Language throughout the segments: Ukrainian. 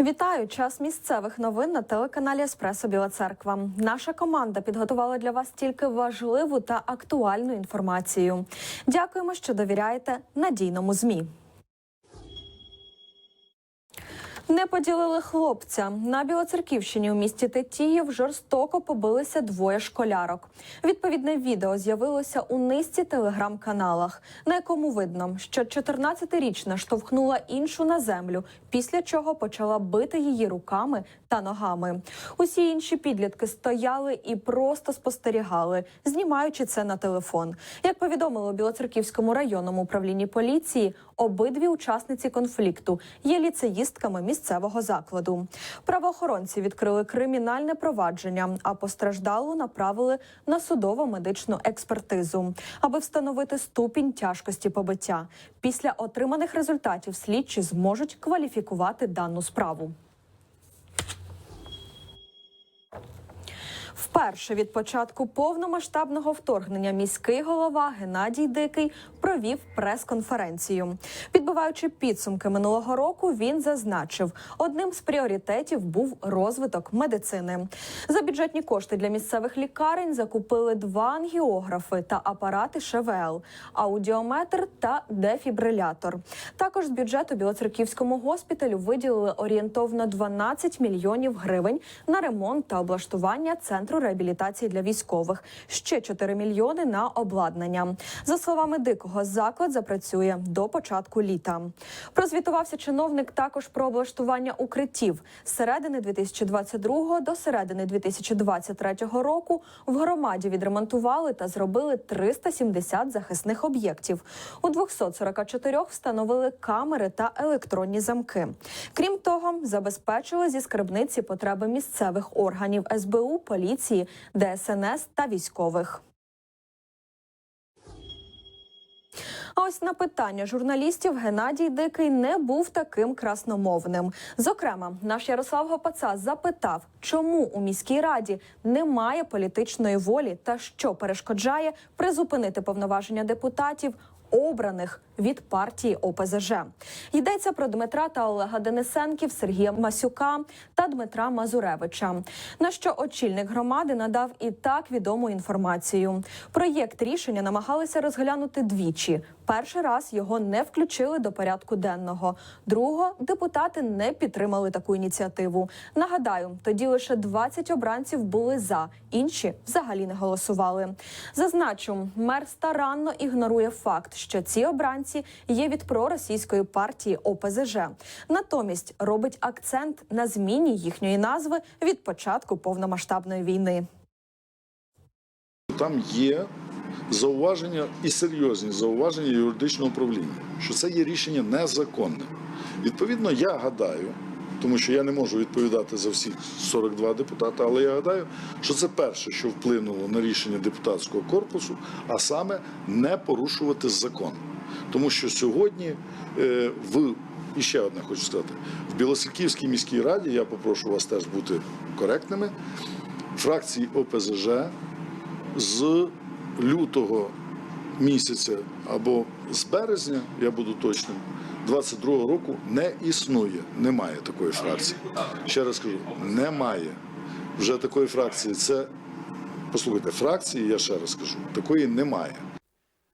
Вітаю! Час місцевих новин на телеканалі Еспресо Біла Церква. Наша команда підготувала для вас тільки важливу та актуальну інформацію. Дякуємо, що довіряєте надійному змі. Не поділили хлопця на Білоцерківщині у місті Тетіїв жорстоко побилися двоє школярок. Відповідне відео з'явилося у низці телеграм-каналах, на якому видно, що 14-річна штовхнула іншу на землю, після чого почала бити її руками та ногами. Усі інші підлітки стояли і просто спостерігали, знімаючи це на телефон. Як повідомили у Білоцерківському районному управлінні поліції, обидві учасниці конфлікту є ліцеїстками місцевого закладу. Правоохоронці відкрили кримінальне провадження, а постраждалу направили на судово-медичну експертизу, аби встановити ступінь тяжкості побиття. Після отриманих результатів слідчі зможуть кваліфікувати дану справу. Вперше від початку повномасштабного вторгнення міський голова Геннадій Дикий провів прес-конференцію. Підбиваючи підсумки минулого року, він зазначив, одним з пріоритетів був розвиток медицини. За бюджетні кошти для місцевих лікарень закупили два ангіографи та апарати ШВЛ, аудіометр та дефібрилятор. Також з бюджету Білоцерківському госпіталю виділили орієнтовно 12 мільйонів гривень на ремонт та облаштування центру реабілітації для військових. Ще 4 мільйони на обладнання. За словами дикого, заклад запрацює до початку літа. Прозвітувався чиновник також про облаштування укриттів з середини 2022 до середини 2023 року. В громаді відремонтували та зробили 370 захисних об'єктів. У 244 встановили камери та електронні замки. Крім того, забезпечили зі скарбниці потреби місцевих органів СБУ, поліції, ДСНС та військових. А ось на питання журналістів Геннадій Дикий не був таким красномовним. Зокрема, наш Ярослав Гопаца запитав, чому у міській раді немає політичної волі та що перешкоджає призупинити повноваження депутатів. Обраних від партії ОПЗЖ йдеться про Дмитра та Олега Денисенків, Сергія Масюка та Дмитра Мазуревича. На що очільник громади надав і так відому інформацію. Проєкт рішення намагалися розглянути двічі. Перший раз його не включили до порядку денного. Другого депутати не підтримали таку ініціативу. Нагадаю, тоді лише 20 обранців були за, інші взагалі не голосували. Зазначу, мер старанно ігнорує факт, що ці обранці є від проросійської партії ОПЗЖ. Натомість робить акцент на зміні їхньої назви від початку повномасштабної війни. Там є зауваження і серйозні зауваження юридичного управління, що це є рішення незаконне. Відповідно, я гадаю, тому що я не можу відповідати за всі 42 депутати, але я гадаю, що це перше, що вплинуло на рішення депутатського корпусу, а саме не порушувати закон. Тому що сьогодні е, в і ще одне хочу сказати: в Білоцерківській міській раді я попрошу вас теж бути коректними. Фракції ОПЗЖ з лютого місяця або з березня, я буду точним, 22-го року не існує, немає такої фракції. Ще раз кажу, немає вже такої фракції. Це послухайте, фракції, я ще раз кажу, такої немає.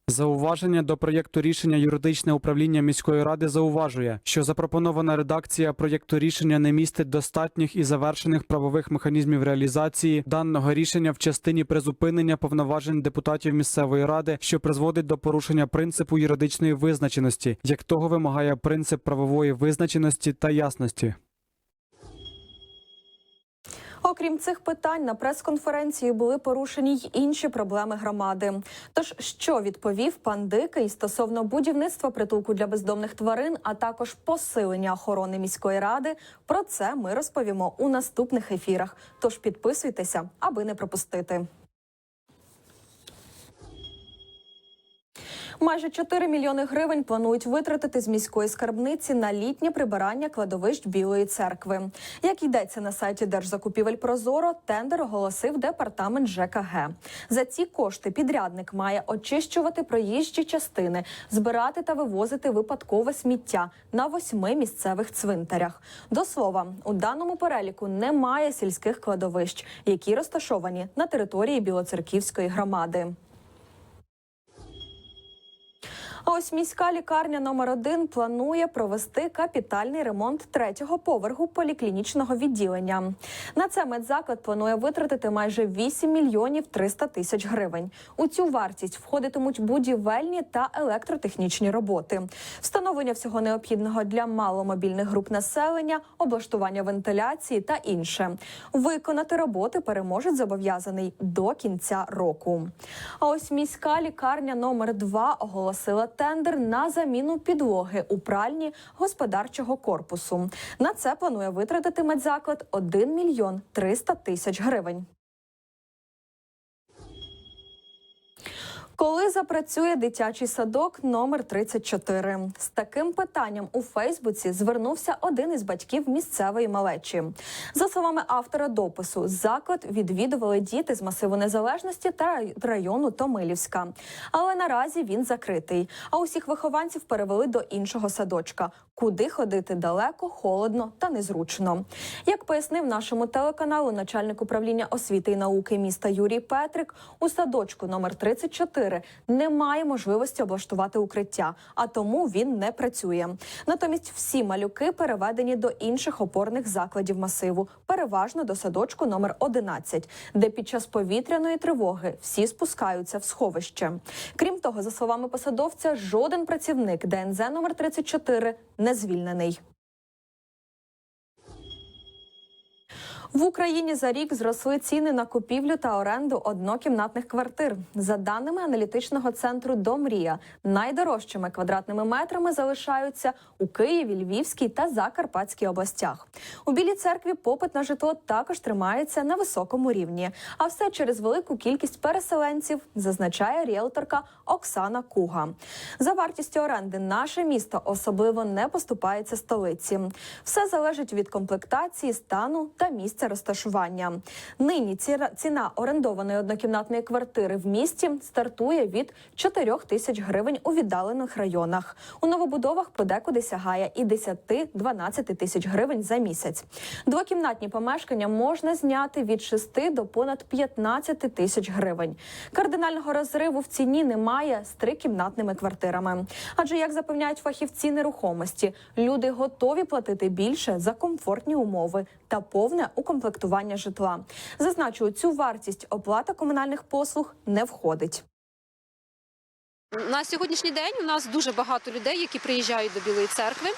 Зауваження до проєкту рішення юридичне управління міської ради зауважує, що запропонована редакція проєкту рішення не містить достатніх і завершених правових механізмів реалізації даного рішення в частині призупинення повноважень депутатів місцевої ради, що призводить до порушення принципу юридичної визначеності, як того вимагає принцип правової визначеності та ясності. Окрім цих питань, на прес-конференції були порушені й інші проблеми громади. Тож, що відповів пан Дикий стосовно будівництва притулку для бездомних тварин, а також посилення охорони міської ради, про це ми розповімо у наступних ефірах. Тож підписуйтеся, аби не пропустити. Майже 4 мільйони гривень планують витратити з міської скарбниці на літнє прибирання кладовищ Білої церкви. Як йдеться на сайті Держзакупівель Прозоро, тендер оголосив департамент ЖКГ. За ці кошти підрядник має очищувати проїжджі частини, збирати та вивозити випадкове сміття на восьми місцевих цвинтарях. До слова, у даному переліку немає сільських кладовищ, які розташовані на території Білоцерківської громади. А ось міська лікарня номер 1 планує провести капітальний ремонт третього поверху поліклінічного відділення. На це медзаклад планує витратити майже 8 мільйонів 300 тисяч гривень. У цю вартість входитимуть будівельні та електротехнічні роботи, встановлення всього необхідного для маломобільних груп населення, облаштування вентиляції та інше. Виконати роботи переможець зобов'язаний до кінця року. А ось міська лікарня номер 2 оголосила тендер на заміну підлоги у пральні господарчого корпусу. На це планує витратити медзаклад 1 мільйон 300 тисяч гривень. Коли запрацює дитячий садок номер 34? З таким питанням у Фейсбуці звернувся один із батьків місцевої малечі. За словами автора допису, заклад відвідували діти з масиву незалежності та району Томилівська. Але наразі він закритий. А усіх вихованців перевели до іншого садочка, куди ходити далеко, холодно та незручно. Як пояснив нашому телеканалу начальник управління освіти і науки міста Юрій Петрик, у садочку номер 34 немає можливості облаштувати укриття, а тому він не працює. Натомість всі малюки переведені до інших опорних закладів масиву, переважно до садочку номер 11, де під час повітряної тривоги всі спускаються в сховище. Крім того, за словами посадовця, жоден працівник ДНЗ номер 34 не звільнений. В Україні за рік зросли ціни на купівлю та оренду однокімнатних квартир. За даними аналітичного центру Домрія, найдорожчими квадратними метрами залишаються у Києві, Львівській та Закарпатській областях. У Білій церкві попит на житло також тримається на високому рівні. А все через велику кількість переселенців, зазначає ріелторка Оксана Куга. За вартістю оренди наше місто особливо не поступається столиці. Все залежить від комплектації, стану та місця розташування. Нині ціна орендованої однокімнатної квартири в місті стартує від 4 тисяч гривень у віддалених районах. У новобудовах подекуди сягає і 10-12 тисяч гривень за місяць. Двокімнатні помешкання можна зняти від 6 до понад 15 тисяч гривень. Кардинального розриву в ціні немає з трикімнатними квартирами. Адже, як запевняють фахівці нерухомості, люди готові платити більше за комфортні умови та повне укомплектування житла. Зазначу, цю вартість оплата комунальних послуг не входить. На сьогоднішній день у нас дуже багато людей, які приїжджають до Білої церкви.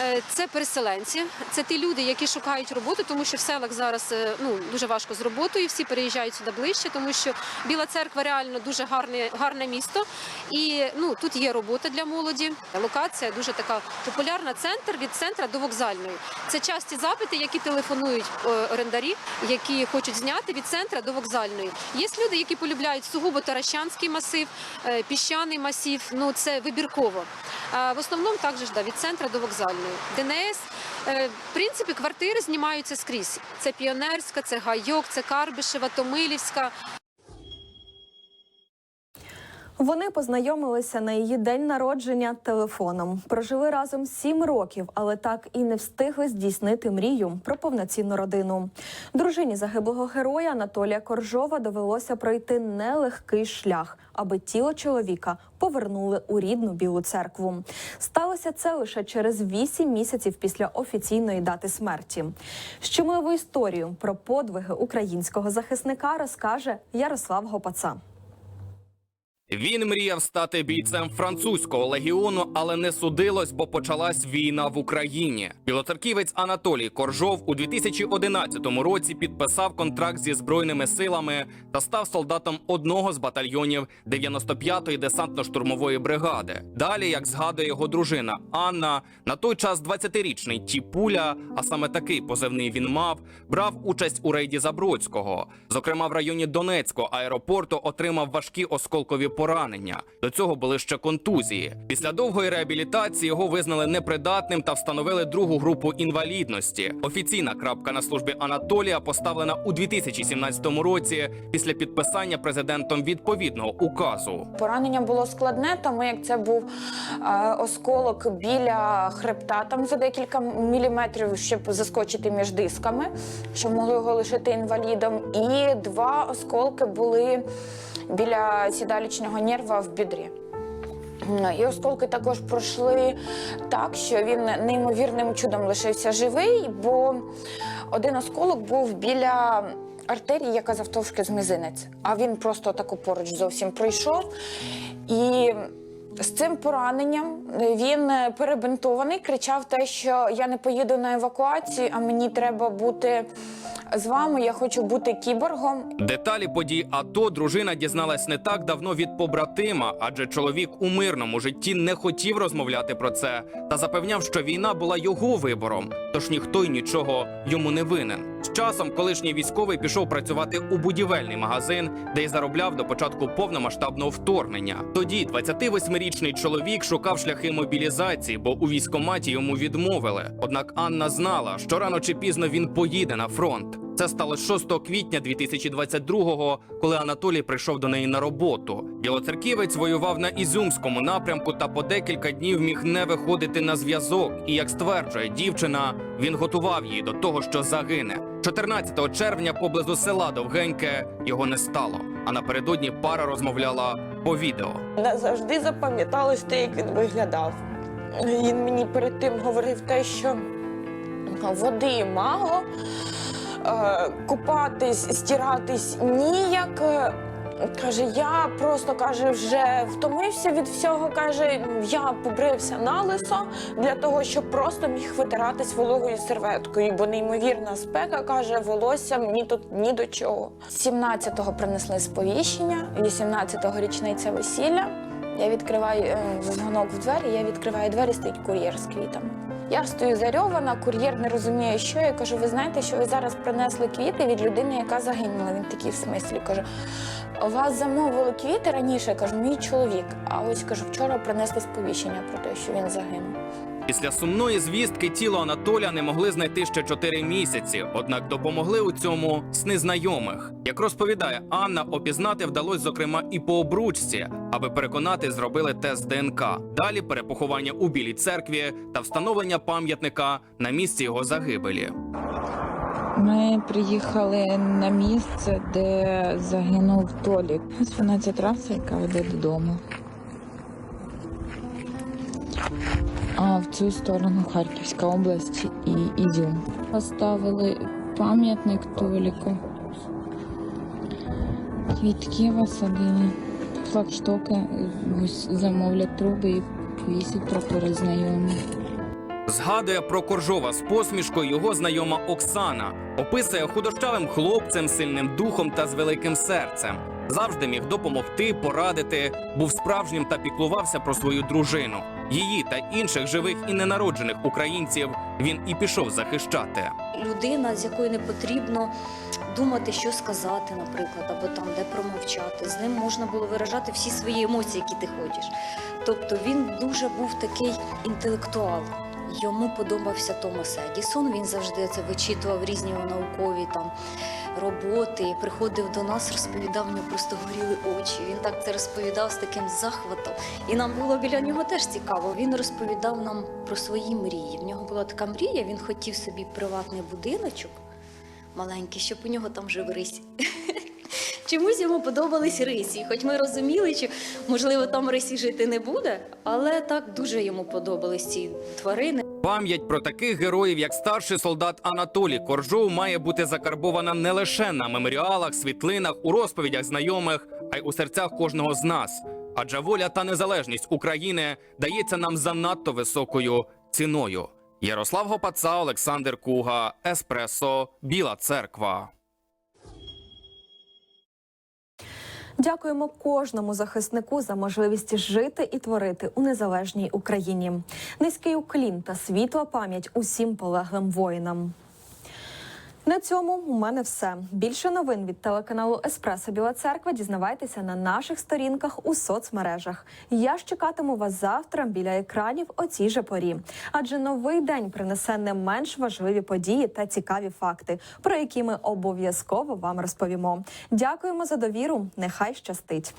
Е, Це переселенці, це ті люди, які шукають роботу, тому що в селах зараз е, ну дуже важко з роботою. Всі переїжджають сюди ближче, тому що Біла церква реально дуже гарне, гарне місто. І ну тут є робота для молоді. Локація дуже така популярна. Центр від центра до вокзальної. Це часті запити, які телефонують е, орендарі, які хочуть зняти від центра до вокзальної. Є люди, які полюбляють сугубо Таращанський масив, піщаний масив. Ну це вибірково. А в основному також да, від центра до вокзальної. ДНС, е, в принципі, квартири знімаються скрізь. Це Піонерська, це Гайок, це Карбишева, Томилівська. Вони познайомилися на її день народження телефоном. Прожили разом сім років, але так і не встигли здійснити мрію про повноцінну родину. Дружині загиблого героя Анатолія Коржова довелося пройти нелегкий шлях, аби тіло чоловіка повернули у рідну білу церкву. Сталося це лише через вісім місяців після офіційної дати смерті. Щемливу історію про подвиги українського захисника розкаже Ярослав Гопаца. Він мріяв стати бійцем французького легіону, але не судилось, бо почалась війна в Україні. Білоцерківець Анатолій Коржов у 2011 році підписав контракт зі збройними силами та став солдатом одного з батальйонів 95-ї десантно-штурмової бригади. Далі, як згадує його дружина Анна, на той час 20-річний Тіпуля, а саме такий позивний він мав, брав участь у рейді Забродського. Зокрема, в районі Донецького аеропорту отримав важкі осколкові поранення. Поранення. До цього були ще контузії. Після довгої реабілітації його визнали непридатним та встановили другу групу інвалідності. Офіційна крапка на службі Анатолія поставлена у 2017 році після підписання президентом відповідного указу. Поранення було складне, тому як це був е, осколок біля хребта, там за декілька міліметрів, щоб заскочити між дисками, що могло його лишити інвалідом. І два осколки були біля сідалічного нерва в бідрі. І осколки також пройшли так, що він неймовірним чудом лишився живий, бо один осколок був біля артерії, яка завтовшки з мізинець. А він просто таку поруч зовсім пройшов. І з цим пораненням він перебинтований, кричав те, що я не поїду на евакуацію, а мені треба бути з вами. Я хочу бути кіборгом. Деталі подій АТО дружина дізналась не так давно від побратима, адже чоловік у мирному житті не хотів розмовляти про це та запевняв, що війна була його вибором, тож ніхто й нічого йому не винен. З часом колишній військовий пішов працювати у будівельний магазин, де й заробляв до початку повномасштабного вторгнення. Тоді 28-річний чоловік шукав шляхи мобілізації, бо у військкоматі йому відмовили. Однак Анна знала, що рано чи пізно він поїде на фронт. Це стало 6 квітня 2022-го, коли Анатолій прийшов до неї на роботу. Білоцерківець воював на Ізюмському напрямку та по декілька днів міг не виходити на зв'язок. І як стверджує дівчина, він готував її до того, що загине. 14 червня поблизу села Довгеньке його не стало. А напередодні пара розмовляла по відео. Назавжди запам'яталось те, як він виглядав. Він мені перед тим говорив те, що води мало, купатись, стиратись ніяк. Е, Каже, я просто каже, вже втомився від всього. Каже, я побрився на лисо для того, щоб просто міг витиратись вологою серветкою, бо неймовірна спека каже, волосся мені тут ні до чого. 17-го принесли сповіщення, 18-го річниця весілля. Я відкриваю е, дзвонок в двері, я відкриваю двері, стоїть кур'єр з квітами. Я стою зарьована, кур'єр не розуміє, що я кажу: ви знаєте, що ви зараз принесли квіти від людини, яка загинула. Він такий в смислі каже: у вас замовили квіти раніше, я кажу, мій чоловік. А ось кажу, вчора принесли сповіщення про те, що він загинув. Після сумної звістки тіло Анатолія не могли знайти ще 4 місяці, однак допомогли у цьому сни знайомих. Як розповідає Анна, опізнати вдалося зокрема і по обручці, аби переконати, зробили тест ДНК. Далі перепоховання у білій церкві та встановлення пам'ятника на місці його загибелі. Ми приїхали на місце, де загинув Толік. Ось вона ця траса, яка веде додому. А в цю сторону Харківська область і Ізюм. Поставили пам'ятник Толіку. Квітки посадили, флагштоки, замовлять труби і повісять прапори знайомі. Згадує про Коржова з посмішкою його знайома Оксана. Описує худощавим хлопцем, сильним духом та з великим серцем. Завжди міг допомогти, порадити, був справжнім та піклувався про свою дружину. Її та інших живих і ненароджених українців він і пішов захищати. людина, з якою не потрібно думати, що сказати, наприклад, або там де промовчати. З ним можна було виражати всі свої емоції, які ти хочеш. Тобто він дуже був такий інтелектуал. Йому подобався Томас Едісон. Він завжди це вичитував різні наукові там роботи. Приходив до нас, розповідав, в просто горіли очі. Він так це розповідав з таким захватом. І нам було біля нього теж цікаво. Він розповідав нам про свої мрії. В нього була така мрія, він хотів собі приватний будиночок маленький, щоб у нього там жив рись. Чомусь йому подобались рисі. Хоч ми розуміли, що можливо там рисі жити не буде, але так дуже йому подобались ці тварини. Пам'ять про таких героїв, як старший солдат Анатолій Коржов, має бути закарбована не лише на меморіалах, світлинах, у розповідях знайомих, а й у серцях кожного з нас. Адже воля та незалежність України дається нам занадто високою ціною. Ярослав Гопаца, Олександр Куга, Еспресо, Біла Церква. Дякуємо кожному захиснику за можливість жити і творити у незалежній Україні. Низький уклін та світла пам'ять усім полеглим воїнам. На цьому у мене все. Більше новин від телеканалу Еспресо Біла Церква дізнавайтеся на наших сторінках у соцмережах. Я ж чекатиму вас завтра біля екранів о цій же порі. Адже новий день принесе не менш важливі події та цікаві факти, про які ми обов'язково вам розповімо. Дякуємо за довіру. Нехай щастить.